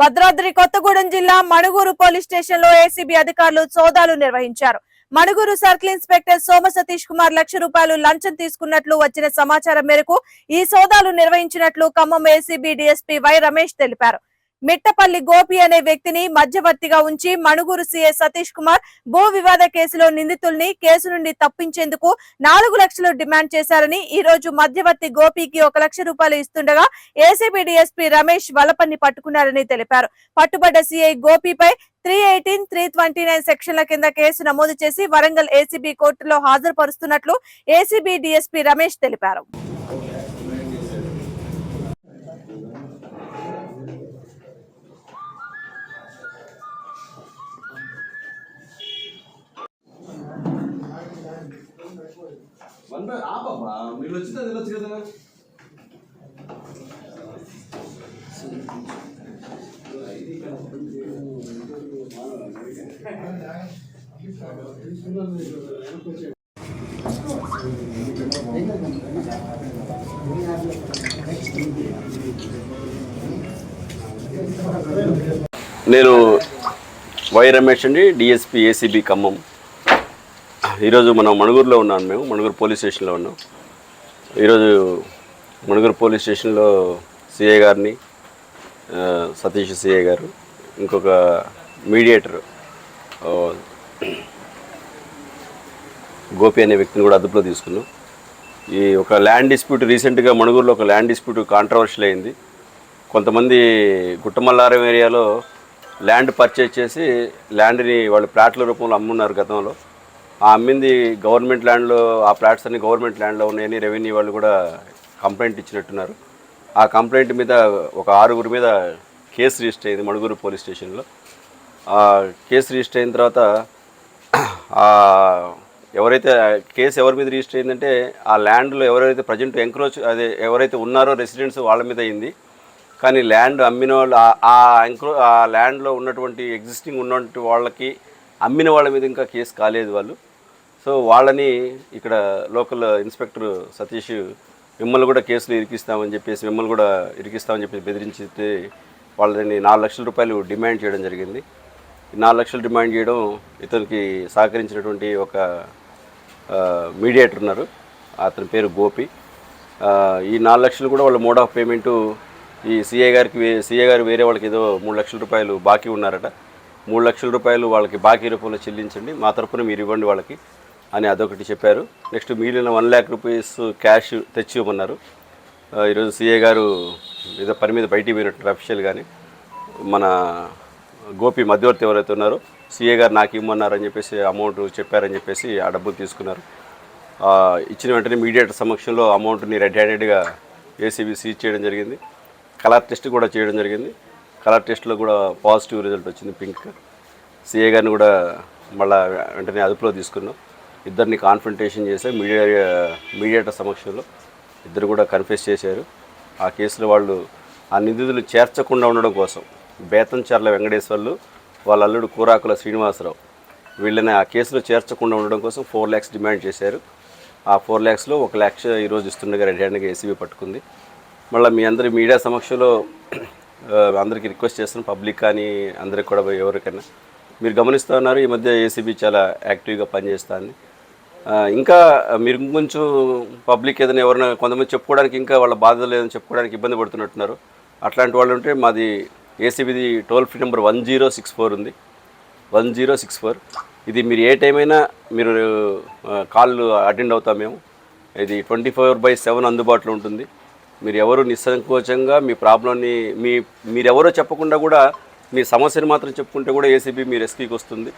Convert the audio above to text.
భద్రాద్రి కొత్తగూడెం జిల్లా మణుగూరు పోలీస్ స్టేషన్లో ఏసీబీ అధికారులు సోదాలు నిర్వహించారు. మణుగూరు సర్కిల్ ఇన్స్పెక్టర్ సోమ సతీష్ కుమార్ లక్ష రూపాయలు లంచం తీసుకున్నట్లు వచ్చిన సమాచారం మేరకు ఈ సోదాలు నిర్వహించినట్లు Khammam ACB DSP Y Ramesh తెలిపారు. మిట్టపల్లి గోపి అనే వ్యక్తిని మధ్యవర్తిగా ఉంచి మణుగూరు సీఏ సతీష్ కుమార్ భూ వివాద కేసులో నిందితుల్ని కేసు నుండి తప్పించేందుకు నాలుగు లక్షలు డిమాండ్ చేశారని ఈ రోజు మధ్యవర్తి గోపికి ఒక లక్ష రూపాయలు ఇస్తుండగా ఏసీబీ డిఎస్పీ రమేష్ వలపన్ని పట్టుకున్నారని తెలిపారు. పట్టుబడ్డ CI గోపిపై three eighteen three twenty nine సెక్షన్ల కింద కేసు నమోదు చేసి వరంగల్ ఏసీబీ కోర్టులో హాజరుపరుస్తున్నట్లు ఏసీబీ డిఎస్పీ రమేష్ తెలిపారు. వన్ బై ఆపమ్మా మీరు వచ్చిందా వెళ్ళొచ్చు కదా? నేను వై రమేష్ అండి డిఎస్పి ఏసీబీ ఖమ్మం. ఈరోజు మనం మణుగూరులో ఉన్నాం మేము మణుగూరు పోలీస్ స్టేషన్లో ఉన్నాం. ఈరోజు మణుగూరు పోలీస్ స్టేషన్లో సిఐ గారిని సతీష్ సిఐ గారు ఇంకొక మీడియేటర్ గోపి అనే వ్యక్తిని కూడా అదుపులో తీసుకున్నాం. ఈ ఒక ల్యాండ్ డిస్ప్యూట్ రీసెంట్గా మణుగూరులో ఒక ల్యాండ్ డిస్ప్యూట్ కాంట్రవర్షియల్ అయింది. కొంతమంది గుట్టమల్లారం ఏరియాలో ల్యాండ్ పర్చేజ్ చేసి ల్యాండ్ని వాళ్ళు ప్లాట్ల రూపంలో అమ్మున్నారు గతంలో. ఆ అమ్మింది గవర్నమెంట్ ల్యాండ్లో ఆ ప్లాట్స్ అన్ని గవర్నమెంట్ ల్యాండ్లో ఉన్నాయని రెవెన్యూ వాళ్ళు కూడా కంప్లైంట్ ఇచ్చినట్టున్నారు. ఆ కంప్లైంట్ మీద ఒక ఆరుగురు మీద కేసు రిజిస్టర్ అయింది మడుగురు పోలీస్ స్టేషన్లో. ఆ కేసు రిజిస్టర్ అయిన తర్వాత ఎవరైతే కేసు ఎవరి మీద రిజిస్టర్ అయిందంటే ఆ ల్యాండ్లో ఎవరైతే ప్రజెంట్ ఎంక్రోచ్ అదే ఎవరైతే ఉన్నారో రెసిడెంట్స్ వాళ్ళ మీద అయింది. కానీ ల్యాండ్ అమ్మిన వాళ్ళు ఆ- ఆ ఎంక్రో ఆ ల్యాండ్లో ఉన్నటువంటి ఎగ్జిస్టింగ్ ఉన్నటువంటి వాళ్ళకి అమ్మిన వాళ్ళ మీద ఇంకా కేసు కాలేదు వాళ్ళు. సో వాళ్ళని ఇక్కడ లోకల్ ఇన్స్పెక్టర్ సతీష్ మిమ్మల్ని కూడా కేసులు ఇరికిస్తామని చెప్పేసి మిమ్మల్ని కూడా ఇరికిస్తామని చెప్పేసి బెదిరించితే వాళ్ళని నాలుగు లక్షల రూపాయలు డిమాండ్ చేయడం జరిగింది. నాలుగు లక్షలు డిమాండ్ చేయడం ఇతనికి సహకరించినటువంటి ఒక మీడియేటర్ ఉన్నారు. అతని పేరు గోపి. ఈ నాలుగు లక్షలు కూడా వాళ్ళ మోడ్ ఆఫ్ పేమెంటు ఈ సీఏ గారికి వే- సీఏ గారు వేరే వాళ్ళకి ఏదో మూడు లక్షల రూపాయలు బాకీ ఉన్నారట. మూడు లక్షల రూపాయలు వాళ్ళకి బాకీ రూపంలో చెల్లించండి. మా తరపున మీరు ఇవ్వండి వాళ్ళకి. అని అదొకటి చెప్పారు. నెక్స్ట్ మిగిలిన వన్ ల్యాక్ రూపీస్ క్యాష్ తెచ్చి ఇవ్వమన్నారు ఈరోజు సీఏ గారు ఏదో పని మీద బయటికి పోయినట్టు అఫీషియల్ కానీ మన గోపి మధ్యవర్తి ఎవరైతే ఉన్నారో సీఏ గారు నాకు ఇమ్మన్నారని చెప్పేసి అమౌంట్ చెప్పారని చెప్పేసి ఆ డబ్బులు తీసుకున్నారు. ఇచ్చిన వెంటనే మీడియేటర్ సమక్షంలో అమౌంట్ని రెడ్ హ్యాండెడ్గా ఏసీబీ సీజ్ చేయడం జరిగింది. కలర్ టెస్ట్ కూడా చేయడం జరిగింది. కలర్ టెస్ట్లో కూడా పాజిటివ్ రిజల్ట్ వచ్చింది పింక్ సీఏ గారిని కూడా మళ్ళీ వెంటనే అదుపులో తీసుకున్నాం. ఇద్దరిని కాన్ఫrontation చేశారు. మీడియా మీడియేటర్ సమక్షంలో ఇద్దరు కూడా కన్ఫెస్ చేశారు. ఆ కేసులో వాళ్ళు ఆ నిందితులు చేర్చకుండా ఉండడం కోసం బేతంచర్ల వెంకటేశ్వర్లు వాళ్ళ అల్లుడు కూరాకుల శ్రీనివాసరావు వీళ్ళని ఆ కేసులో చేర్చకుండా ఉండడం కోసం ఫోర్ ల్యాక్స్ డిమాండ్ చేశారు. ఆ ఫోర్ ల్యాక్స్లో ఒక ల్యాక్స్ ఈరోజు ఇస్తుండగా రెడ్ హ్యాండ్గా ఏసీబీ పట్టుకుంది. మళ్ళీ మీ అందరి మీడియా సమక్షంలో అందరికీ రిక్వెస్ట్ చేస్తున్నాం. పబ్లిక్ కానీ అందరికి కూడా ఎవరికైనా. మీరు గమనిస్తూ ఉన్నారు ఈ మధ్య ఏసీబీ చాలా యాక్టివ్గా పనిచేస్తుంది ఇంకా మీరు కొంచెం పబ్లిక్ ఏదైనా ఎవరైనా కొంతమంది చెప్పుకోవడానికి ఇంకా వాళ్ళ బాధ లేదని చెప్పుకోవడానికి ఇబ్బంది పడుతున్నట్టున్నారు. అట్లాంటి వాళ్ళు ఉంటే మాది ఏసీబీది toll free number one zero six four ఉంది. One zero six four. ఇది మీరు ఏ టైం అయినా మీరు కాల్ అటెండ్ అవుతాం మేము. ఇది ట్వంటీ ఫోర్ బై సెవెన్ అందుబాటులో ఉంటుంది. మీరు ఎవరు నిస్సంకోచంగా మీ ప్రాబ్లమ్ని మీ మీరెవరో చెప్పకుండా కూడా మీ సమస్యను మాత్రం చెప్పుకుంటే కూడా ఏసీబీ మీ రెస్క్యూకి వస్తుంది.